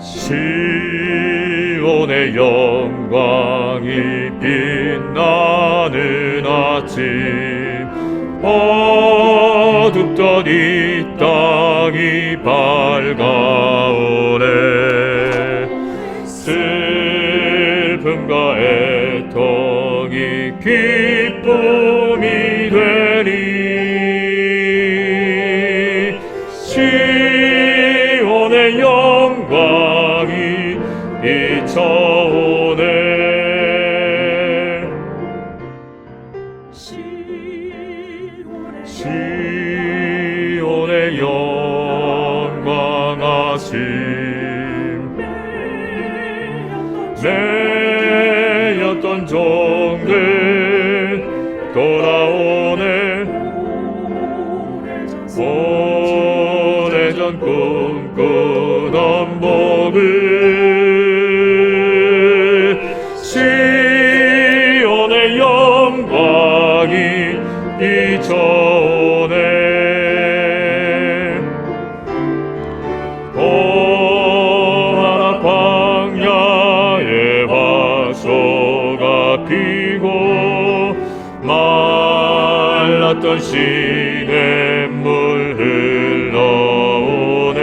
시온의 영광이 빛나는 아침 어둡던 이 땅이 밝아오네. 슬픔과 애통이 기쁨 비춰오네. 시온의 영광하심. 매였던 종들 돌아오네. 오래전 꿈꾸 말랐던 시냇물 흘러오네.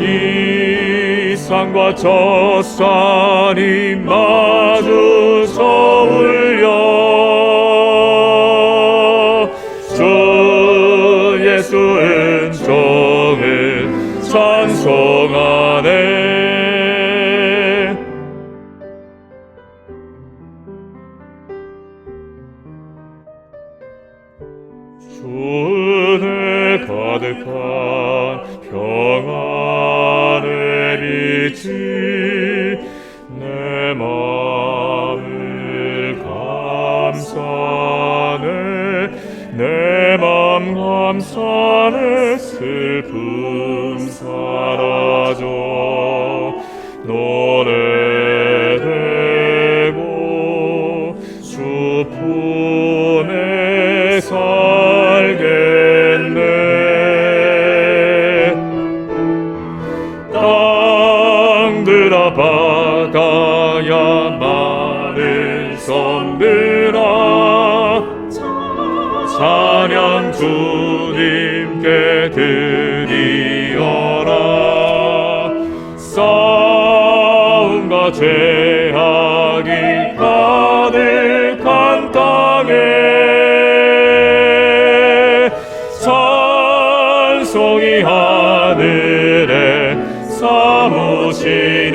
이 산과 저 산이 마주서 울려. 주 예수 은총을 찬송하네 은혜 가득한 평안의 빛이 내 마음을 감싸네 내 마음 감싸네 슬픔 사라져 섬들아 찬양 주님께 드리어라. 싸움과 죄악이 가득한 땅에 찬송이 하늘에 사무실